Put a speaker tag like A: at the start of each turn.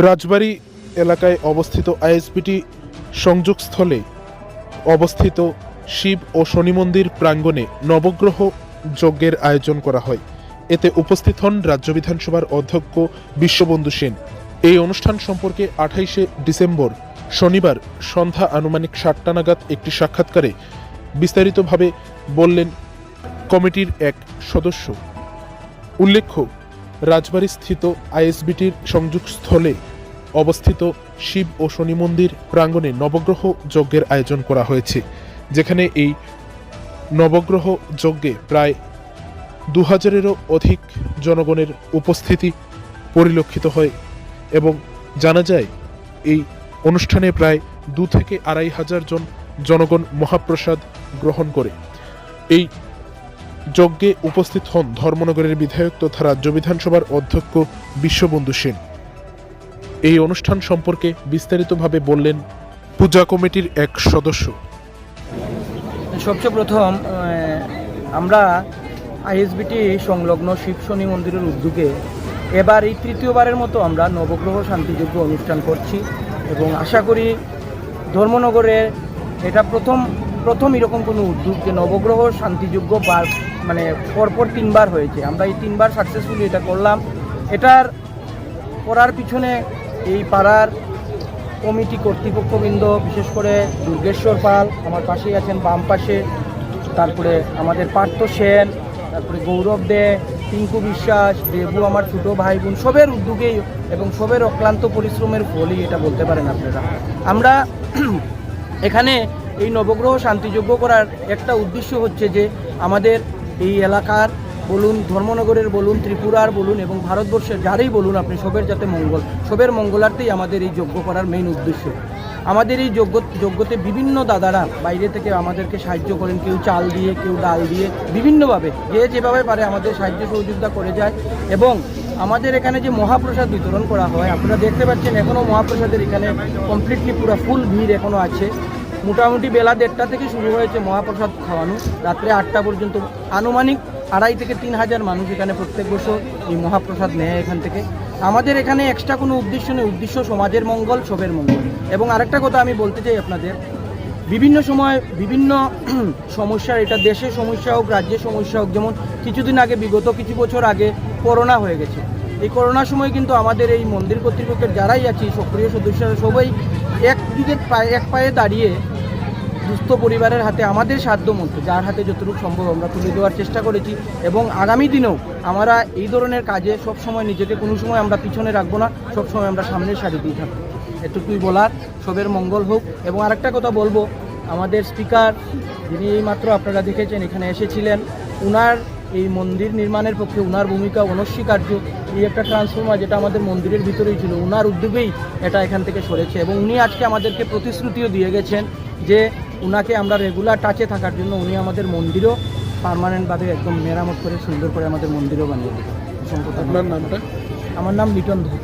A: রাজবাড়ী এলাকায় অবস্থিত আইএসবিটি সংযোগস্থলে অবস্থিত শিব ও শনি মন্দির প্রাঙ্গণে নবগ্রহ যজ্ঞের আয়োজন করা হয়। এতে উপস্থিত হন রাজ্য বিধানসভার অধ্যক্ষ বিশ্ববন্ধু সেন। এই অনুষ্ঠান সম্পর্কে আঠাইশে ডিসেম্বর শনিবার সন্ধ্যা আনুমানিক সাতটা নাগাদ একটি সাক্ষাৎকারে বিস্তারিতভাবে বললেন কমিটির এক সদস্য। উল্লেখ্য রাজবাড়ী স্থিত আইএসবিটির সংযোগস্থলে অবস্থিত শিব ও শনি মন্দির প্রাঙ্গণে নবগ্রহ যজ্ঞের আয়োজন করা হয়েছে, যেখানে এই নবগ্রহ যজ্ঞে প্রায় দু হাজারেরও অধিক জনগণের উপস্থিতি পরিলক্ষিত হয় এবং জানা যায়, এই অনুষ্ঠানে প্রায় দু থেকে আড়াই হাজার জন জনগণ মহাপ্রসাদ গ্রহণ করে। এই যজ্ঞে উপস্থিত হন ধর্মনগরের বিধায়ক তথা রাজ্য বিধানসভার অধ্যক্ষ বিশ্ববন্ধু সেন। এই অনুষ্ঠান সম্পর্কে বিস্তারিতভাবে বললেন পূজা কমিটির এক সদস্য।
B: সবচেয়ে প্রথম আমরা আইএসবিটি সংলগ্ন শিব শনি মন্দিরের উদ্যোগে এবার এই তৃতীয়বারের মতো আমরা নবগ্রহ শান্তিযজ্ঞ অনুষ্ঠান করছি এবং আশা করি ধর্মনগরে এটা প্রথম প্রথম এরকম কোনো উদ্যোগ যে নবগ্রহ শান্তিযজ্ঞ বার মানে পরপর তিনবার হয়েছে। আমরা এই তিনবার সাকসেসফুলি এটা করলাম। এটার করার পিছনে এই পাড়ার কমিটি কর্তৃপক্ষবৃন্দ, বিশেষ করে দুর্গেশ্বর পাল, আমার পাশেই আছেন বাম পাশে, তারপরে আমাদের পার্থ সেন, তারপরে গৌরব দে, টিঙ্কু বিশ্বাস, দেবু আমার ছোটো ভাই বোন সবের উদ্যোগেই এবং সবের অক্লান্ত পরিশ্রমের ফলই এটা বলতে পারেন আপনারা। আমরা এখানে এই নবগ্রহ শান্তিযোগ্য করার একটা উদ্দেশ্য হচ্ছে যে আমাদের এই এলাকার বলুন, ধর্মনগরের বলুন, ত্রিপুরার বলুন এবং ভারতবর্ষের যারই বলুন আপনি সবের যাতে মঙ্গল। সবের মঙ্গলার্থেই আমাদের এই যজ্ঞ করার মেইন উদ্দেশ্য। আমাদের এই যজ্ঞ, যজ্ঞতে বিভিন্ন দাদারা বাইরে থেকে আমাদেরকে সাহায্য করেন, কেউ চাল দিয়ে, কেউ ডাল দিয়ে, বিভিন্নভাবে, যে যেভাবে পারে আমাদের সাহায্য সহযোগিতা করে যায় এবং আমাদের এখানে যে মহাপ্রসাদ বিতরণ করা হয়, আপনারা দেখতে পাচ্ছেন এখনও মহাপ্রসাদের এখানে কমপ্লিটলি পুরো ফুল ভিড় এখনও আছে। মোটামুটি বেলা দেড়টা থেকে শুরু হয়েছে মহাপ্রসাদ খাওয়ানো। রাত্রে আটটা পর্যন্ত। আনুমানিক আড়াই থেকে তিন হাজার মানুষ এখানে প্রত্যেক বছর এই মহাপ্রসাদ নেয় এখান থেকে। আমাদের এখানে এক্সট্রা কোনো উদ্দেশ্য নেই। উদ্দেশ্য সমাজের মঙ্গল, সবের মঙ্গল। এবং আরেকটা কথা আমি বলতে চাই আপনাদের, বিভিন্ন সময় বিভিন্ন সমস্যার, এটা দেশের সমস্যা হোক, রাজ্যের সমস্যা হোক, যেমন কিছুদিন আগে, বিগত কিছু বছর আগে করোনা হয়ে গেছে। এই করোনার সময় কিন্তু আমাদের এই মন্দির কর্তৃপক্ষের যারাই আছি, সক্রিয় সদস্যরা সবাই একদিকে পায়ে এক পায়ে দাঁড়িয়ে দুস্থ পরিবারের হাতে আমাদের সাধ্য মতো যার হাতে যতটুকু সম্ভব আমরা তুলে দেওয়ার চেষ্টা করেছি এবং আগামী দিনেও আমরা এই ধরনের কাজে সব সময় নিজেকে কোনো সময় আমরা পিছনে রাখব না সব সময় আমরা সামনের সারিতেই থাকব। এটুকুই বলার, সবের মঙ্গল হোক। এবং আরেকটা কথা বলব, আমাদের স্পিকার, যিনি এইমাত্র আপনারা দেখেছেন, এখানে এসেছিলেন, উনার এই মন্দির নির্মাণের পক্ষে উনার ভূমিকা অনস্বীকার্য। এই একটা ট্রান্সফর্মার যেটা আমাদের মন্দিরের ভিতরেই ছিল, উনার উদ্যোগেই এটা এখান থেকে সরেছে। এবং উনি আজকে আমাদেরকে প্রতিশ্রুতিও দিয়ে গেছেন যে উনাকে আমরা রেগুলার টাচে থাকার জন্য উনি আমাদের মন্দিরও পারমানেন্টভাবে একদম মেরামত করে সুন্দর করে আমাদের মন্দিরও বানিয়ে দেবেন
A: আপনার নামটা?
B: আমার নাম লিটন ধর।